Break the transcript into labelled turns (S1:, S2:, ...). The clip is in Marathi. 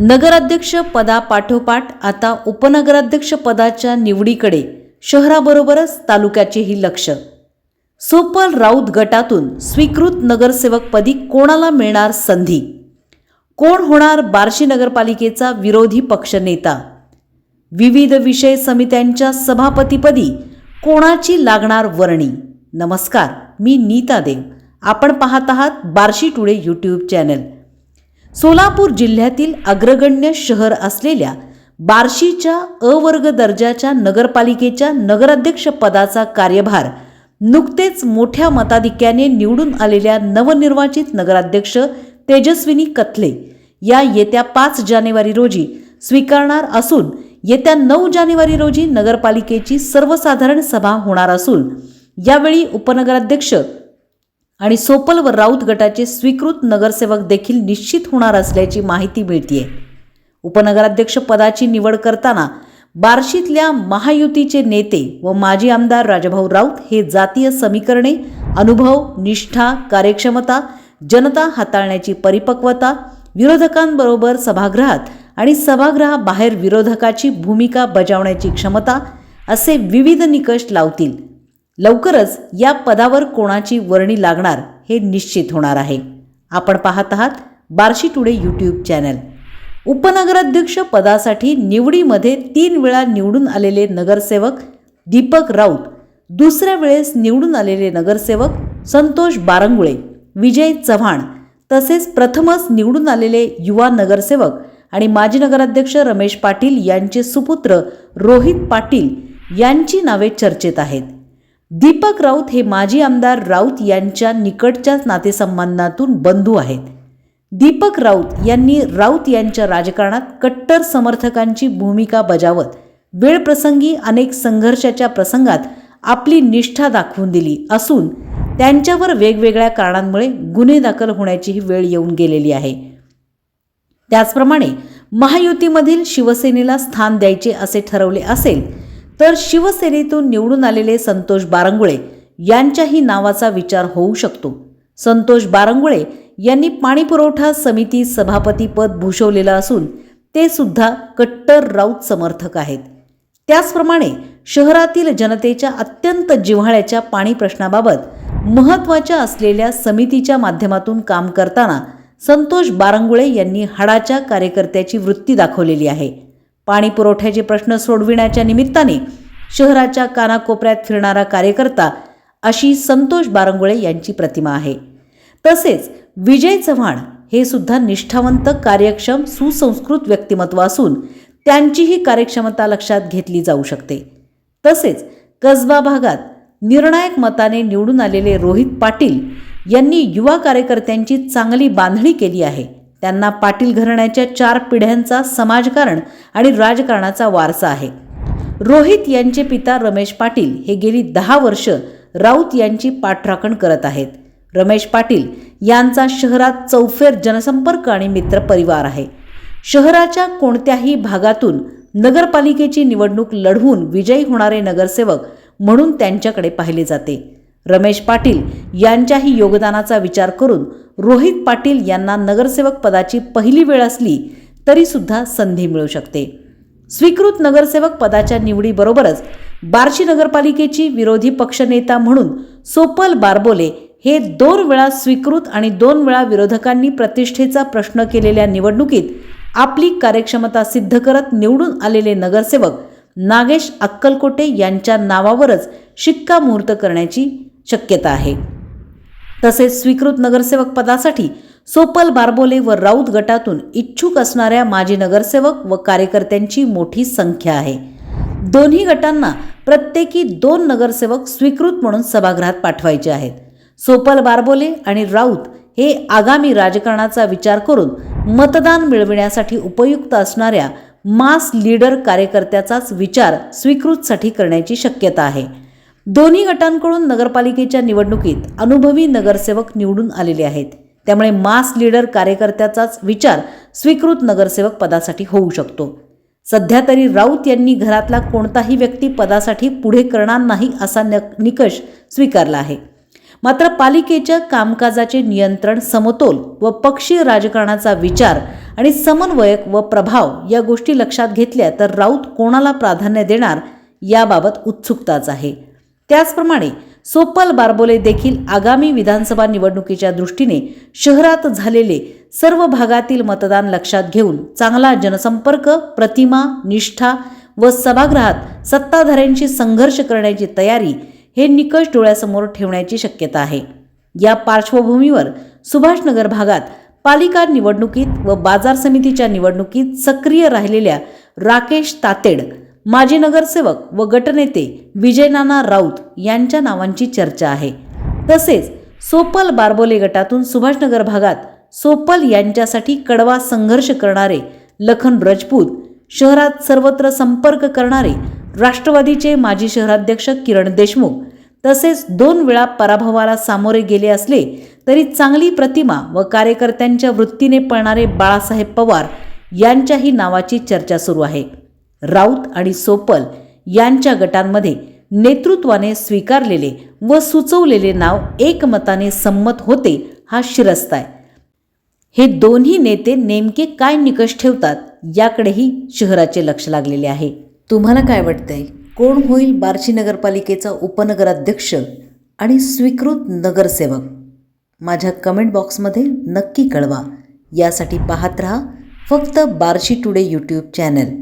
S1: नगराध्यक्ष पदापाठोपाठ आता उपनगराध्यक्ष पदाच्या निवडीकडे शहराबरोबरच तालुक्याचेही लक्ष. सोपल राऊत गटातून स्वीकृत नगरसेवकपदी कोणाला मिळणार संधी? कोण होणार बार्शी नगरपालिकेचा विरोधी पक्षनेता विविध विषय समित्यांच्या सभापतीपदी कोणाची लागणार वर्णी? नमस्कार मी नीता देव. आपण पाहत आहात Barshi today YouTube channel. Solapur जिल्ह्यातील अग्रगण्य शहर असलेल्या बार्शीच्या अवर्ग दर्जाच्या नगरपालिकेच्या नगराध्यक्ष पदाचा कार्यभार नुकतेच मोठ्या मताधिक्याने निवडून आलेल्या नवनिर्वाचित नगराध्यक्ष तेजस्विनी कथले या येत्या पाच जानेवारी रोजी स्वीकारणार असून येत्या नऊ जानेवारी रोजी नगरपालिकेची सर्वसाधारण सभा होणार असून यावेळी उपनगराध्यक्ष आणि सोपल व राऊत गटाचे स्वीकृत नगरसेवक देखील निश्चित होणार असल्याची माहिती मिळतीये. उपनगराध्यक्ष पदाची निवड करताना बार्शीतल्या महायुतीचे नेते व माजी आमदार राजाभाऊ राऊत हे जातीय समीकरणे अनुभव निष्ठा कार्यक्षमता जनता हाताळण्याची परिपक्वता विरोधकांबरोबर सभागृहात आणि सभागृहाबाहेर विरोधकाची भूमिका बजावण्याची क्षमता असे विविध निकष लावतील. लवकरच या पदावर कोणाची वर्णी लागणार हे निश्चित होणार आहे. आपण पाहत आहात बार्शी टुडे यूट्यूब चॅनल. उपनगराध्यक्ष पदासाठी निवडीमध्ये तीन वेळा निवडून आलेले नगरसेवक दीपक राऊत दुसऱ्या वेळेस निवडून आलेले नगरसेवक संतोष बारंगुळे विजय चव्हाण तसेच प्रथमच निवडून आलेले युवा नगरसेवक आणि माजी नगराध्यक्ष रमेश पाटील यांचे सुपुत्र रोहित पाटील यांची नावे चर्चेत आहेत. दीपक राऊत हे माजी आमदार राऊत यांच्या निकटच्या नातेसंबंधातून बंधू आहेत. दीपक राऊत यांनी राऊत यांच्या राजकारणात कट्टर समर्थकांची भूमिका बजावत वेळप्रसंगी अनेक संघर्षाच्या प्रसंगात आपली निष्ठा दाखवून दिली असून त्यांच्यावर वेगवेगळ्या कारणांमुळे गुन्हे दाखल होण्याचीही वेळ येऊन गेलेली आहे. त्याचप्रमाणे महायुतीमधील शिवसेनेला स्थान द्यायचे असे ठरवले असेल तर शिवसेनेतून निवडून आलेले संतोष बारंगुळे यांच्याही नावाचा विचार होऊ शकतो. संतोष बारंगुळे यांनी पाणीपुरवठा समिती सभापतीपद भूषवलेलं असून ते सुद्धा कट्टर राऊत समर्थक आहेत. त्याचप्रमाणे शहरातील जनतेच्या अत्यंत जिव्हाळ्याच्या पाणी प्रश्नाबाबत महत्त्वाच्या असलेल्या समितीच्या माध्यमातून काम करताना संतोष बारंगुळे यांनी हाडाच्या कार्यकर्त्याची वृत्ती दाखवलेली आहे. पाणी पुरवठ्याचे प्रश्न सोडविण्याच्या निमित्ताने शहराच्या कानाकोपऱ्यात फिरणारा कार्यकर्ता अशी संतोष बारंगुळे यांची प्रतिमा आहे. तसेच विजय चव्हाण हे सुद्धा निष्ठावंत कार्यक्षम सुसंस्कृत व्यक्तिमत्व असून त्यांचीही कार्यक्षमता लक्षात घेतली जाऊ शकते. तसेच कसबा भागात निर्णायक मताने निवडून आलेले रोहित पाटील यांनी युवा कार्यकर्त्यांची चांगली बांधणी केली आहे. त्यांना पाटील घराण्याच्या चार पिढ्यांचा समाजकारण आणि राजकारणाचा वारसा आहे. रोहित यांचे पिता रमेश पाटील हे गेली दहा वर्ष राऊत यांची पाठराखण करत आहेत. रमेश पाटील यांचा शहरात चौफेर जनसंपर्क आणि मित्रपरिवार आहे. शहराच्या कोणत्याही भागातून नगरपालिकेची निवडणूक लढवून विजयी होणारे नगरसेवक म्हणून त्यांच्याकडे पाहिले जाते. रमेश पाटील यांच्याही योगदानाचा विचार करून रोहित पाटील यांना नगरसेवक पदाची पहिली वेळ असली तरीसुद्धा संधी मिळू शकते. स्वीकृत नगरसेवक पदाच्या निवडीबरोबरच बार्शी नगरपालिकेची विरोधी पक्षनेता म्हणून सोपल बारबोले हे दोन वेळा स्वीकृत आणि दोन वेळा विरोधकांनी प्रतिष्ठेचा प्रश्न केलेल्या निवडणुकीत आपली कार्यक्षमता सिद्ध करत निवडून आलेले नगरसेवक नागेश अक्कलकोटे यांच्या नावावरच शिक्कामोर्त करण्याची शक्यता आहे. तसेच स्वीकृत नगरसेवक पदासाठी सोपल बारबोले व राऊत गटातून इच्छुक असणाऱ्या माजी नगरसेवक व कार्यकर्त्यांची मोठी संख्या आहे. दोन्ही गटांना प्रत्येकी दोन नगरसेवक स्वीकृत म्हणून सभागृहात पाठवायचे आहेत. सोपल बारबोले आणि राऊत हे आगामी राजकारणाचा विचार करून मतदान मिळविण्यासाठी उपयुक्त असणाऱ्या मास लीडर कार्यकर्त्याचाच विचार स्वीकृतसाठी करण्याची शक्यता आहे. दोन्ही गटांकडून नगरपालिकेच्या निवडणुकीत अनुभवी नगरसेवक निवडून आलेले आहेत. त्यामुळे मास लीडर कार्यकर्त्याचाच विचार स्वीकृत नगरसेवक पदासाठी होऊ शकतो. सध्या तरी राऊत यांनी घरातला कोणताही व्यक्ती पदासाठी पुढे करणार नाही असा निकष स्वीकारला आहे. मात्र पालिकेच्या कामकाजाचे नियंत्रण समतोल व पक्षीय राजकारणाचा विचार आणि समन्वयक व प्रभाव या गोष्टी लक्षात घेतल्या तर राऊत कोणाला प्राधान्य देणार याबाबत उत्सुकताच आहे. त्याचप्रमाणे सोपल बारबोले देखील आगामी विधानसभा निवडणुकीच्या दृष्टीने शहरात झालेले सर्व भागातील मतदान लक्षात घेऊन चांगला जनसंपर्क प्रतिमा निष्ठा व सभागृहात सत्ताधाऱ्यांशी संघर्ष करण्याची तयारी हे निकष डोळ्यासमोर ठेवण्याची शक्यता आहे. या पार्श्वभूमीवर सुभाषनगर भागात पालिका निवडणुकीत व बाजार समितीच्या निवडणुकीत सक्रिय राहिलेल्या राकेश तातेड माजी नगरसेवक व गटनेते विजयनाना राऊत यांच्या नावांची चर्चा आहे. तसेच सोपल बारबोले गटातून सुभाषनगर भागात सोपल यांच्यासाठी कडवा संघर्ष करणारे लखन रजपूत शहरात सर्वत्र संपर्क करणारे राष्ट्रवादीचे माजी शहराध्यक्ष किरण देशमुख तसेच दोन वेळा पराभवाला सामोरे गेले असले तरी चांगली प्रतिमा व कार्यकर्त्यांच्या वृत्तीने पळणारे बाळासाहेब पवार यांच्याही नावाची चर्चा सुरू आहे. राऊत आणि सोपल यांच्या गटांमध्ये नेतृत्वाने स्वीकारलेले व सुचवलेले नाव एकमताने संमत होते हा शिरस्ता आहे. हे दोन्ही नेते नेमके काय निकष ठेवतात याकडेही शहराचे लक्ष लागलेले आहे. तुम्हाला काय वाटतंय? कोण होईल बार्शी नगरपालिकेचा उपनगराध्यक्ष आणि स्वीकृत नगरसेवक? माझ्या कमेंट बॉक्समध्ये नक्की कळवा. यासाठी पाहत रहा फक्त बार्शी टुडे यूट्यूब चॅनल